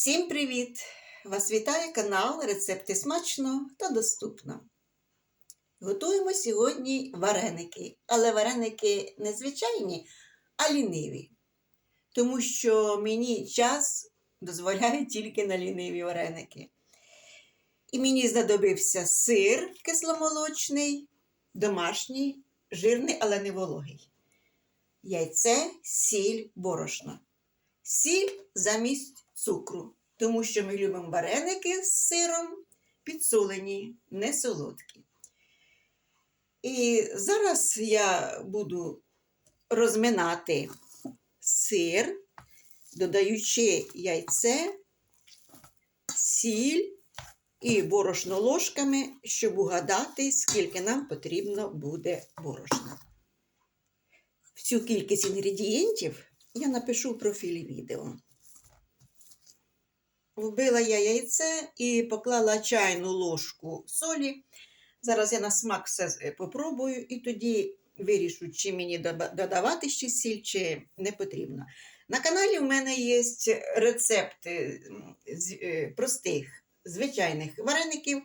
Всім привіт! Вас вітає канал Рецепти смачно та доступно. Готуємо сьогодні вареники, але вареники не звичайні, а ліниві. Тому що мені час дозволяє тільки на ліниві вареники. І мені знадобився сир кисломолочний, домашній, жирний, але не вологий. Яйце, сіль, борошно. Сіль замість цукру, тому що ми любимо вареники з сиром підсолені, не солодкі. І зараз я буду розминати сир, додаючи яйце, сіль і борошно ложками, щоб угадати, скільки нам потрібно буде борошна. Всю кількість інгредієнтів я напишу в профілі відео. Вбила я яйце і поклала чайну ложку солі. Зараз я на смак все попробую і тоді вирішу, чи мені додавати ще сіль, чи не потрібно. На каналі в мене є рецепти простих, звичайних вареників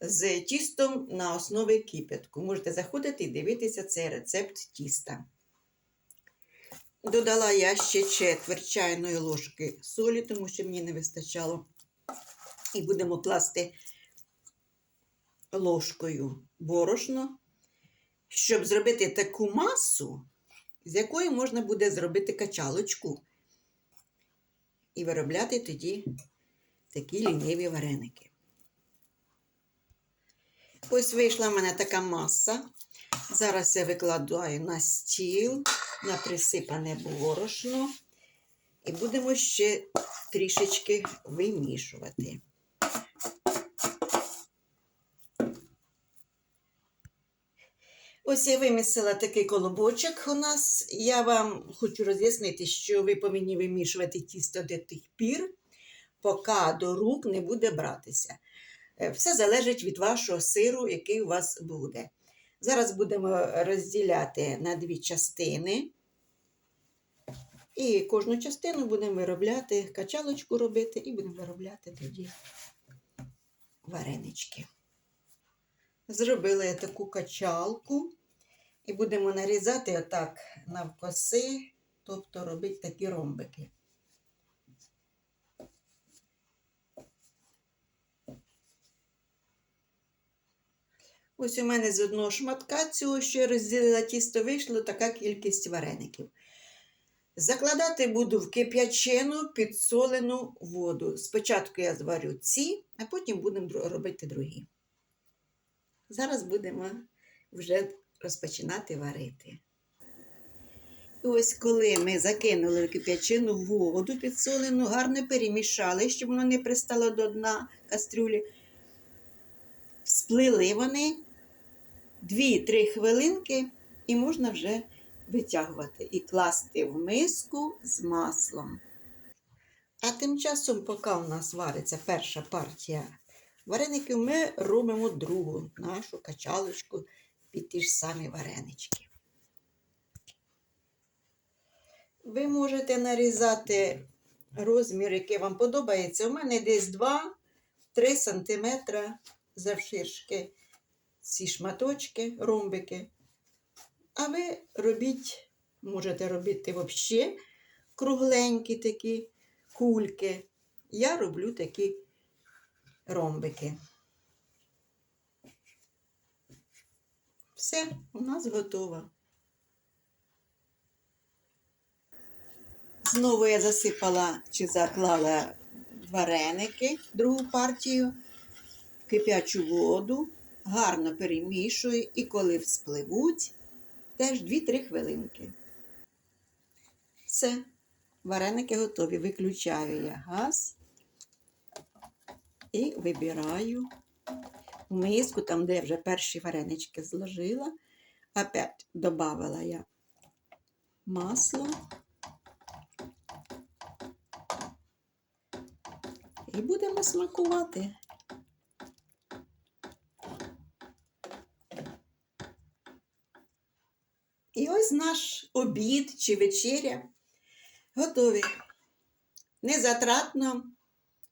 з тістом на основі кипятку. Можете заходити і дивитися цей рецепт тіста. Додала я ще четверть чайної ложки солі, тому що мені не вистачало. І будемо класти ложкою борошно, щоб зробити таку масу, з якої можна буде зробити качалочку і виробляти тоді такі ліниві вареники. Ось вийшла в мене така маса. Зараз я викладаю на стіл на присипане борошно і будемо ще трішечки вимішувати. Ось я вимісила такий колобочок у нас. Я вам хочу роз'яснити, що ви повинні вимішувати тісто до тих пір, поки до рук не буде братися. Е, все залежить від вашого сиру, який у вас буде. Зараз будемо розділяти на дві частини. І кожну частину будемо виробляти, качалочку робити, і будемо виробляти тоді варенички. Зробила я таку качалку і будемо нарізати отак навкоси, тобто робити такі ромбики. Ось у мене з одного шматка цього, що розділила тісто, вийшло така кількість вареників. Закладати буду в кип'ячену підсолену воду. Спочатку я зварю ці, а потім будемо робити другі. Зараз будемо вже розпочинати варити. І ось коли ми закинули в кип'ячену воду підсолену, гарно перемішали, щоб воно не пристало до дна кастрюлі. Сплили вони 2-3 хвилинки і можна вже витягувати і класти в миску з маслом. А тим часом, поки у нас вариться перша партія вареників, ми робимо другу нашу качалочку під ті ж самі варенички. Ви можете нарізати розмір, який вам подобається. У мене десь 2-3 см завширшки ці шматочки, ромбики. А ви робіть, можете робити взагалі кругленькі такі кульки. Я роблю такі ромбики. Все, у нас готово. Знову я засипала чи заклала вареники, другу партію, кип'ячу воду, гарно перемішую і коли вспливуть, теж 2-3 хвилинки. Все, вареники готові. Виключаю я газ і вибираю в миску, там, де я вже перші варенички зложила. Опять додавала я масло. І будемо смакувати. І ось наш обід чи вечеря готові. Незатратно,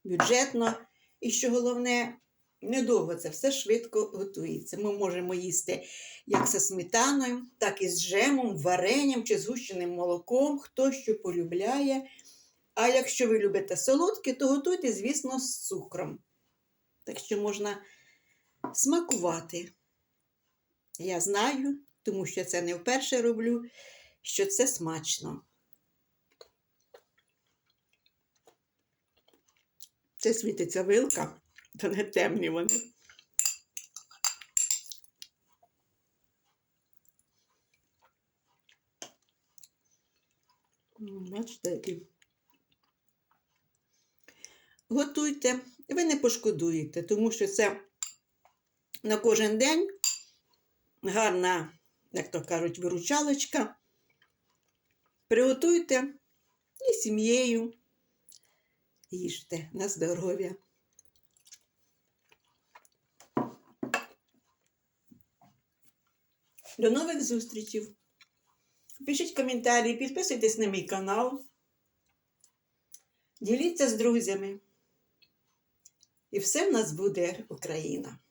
бюджетно. І що головне, недовго це все швидко готується. Ми можемо їсти як зі сметаною, так і з джемом, варенням чи згущеним молоком, хто що полюбляє. А якщо ви любите солодке, то готуйте, звісно, з цукром. Так що можна смакувати. Я знаю, тому що це не вперше роблю, що це смачно. Це світиться вилка, то не темні вони. Бачите, які. Готуйте, ви не пошкодуєте, тому що це на кожен день гарна, як то кажуть, виручалочка. Приготуйте і сім'єю їжте на здоров'я. До нових зустрічей. Пишіть коментарі, підписуйтесь на мій канал. Діліться з друзями. І все в нас буде Україна.